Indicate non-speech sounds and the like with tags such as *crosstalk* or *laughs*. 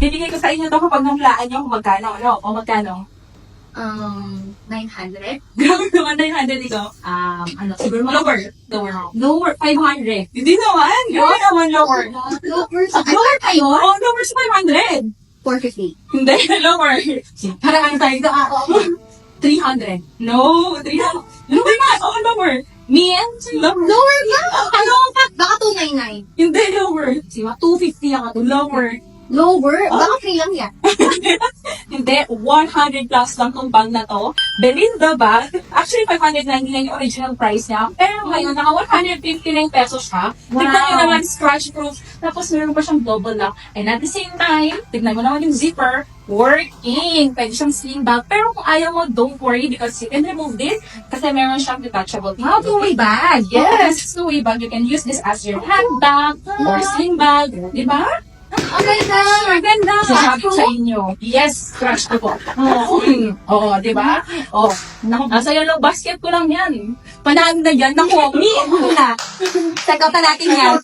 Bibigay ko sa inyo to kapag nahulaan niyo kung magkano, ano? O magkano? Um, 900? *laughs* Grabe naman, 900 ikaw. Um, ano, siguro mga... Lower. Lower. Lower, 500. Hindi naman. Grabe naman, lower. Lower, lower kayo? Oh, lower sa 500. 450. Hindi, *laughs* lower. Parang ano tayo ito? Ah, oo. 300. No, 300. Lower na. Oh, lower. Min? Lower. Lower ba? Ano? Baka 299. Hindi, lower. Siwa, 250 ang ato. Lower. Lower? Baka free lang yan. *laughs* Hindi, 100 plus lang tong bag na to. Belinda bag. Actually, 599 yung original price niya. Pero ngayon, naka 159 pesos siya. Tignan nyo Wow. naman, scratch proof. Tapos meron pa siyang double lock. And at the same time, tignan mo naman yung zipper. Working! Pwede siyang sling bag. Pero kung ayaw mo, don't worry because you can remove this kasi meron siyang detachable. Wow, two-way bag. Yes, two-way bag. You can use this as your handbag or sling bag. Di ba? Ang ganda. Ang ganda. Sasabi ko sa inyo. Yes, crush ko po. Oo, Oo, di ba? Oo. Naku, nasa yellow basket ko lang yan. Panalo na yan. Naku, me. Na. Check out na natin yan.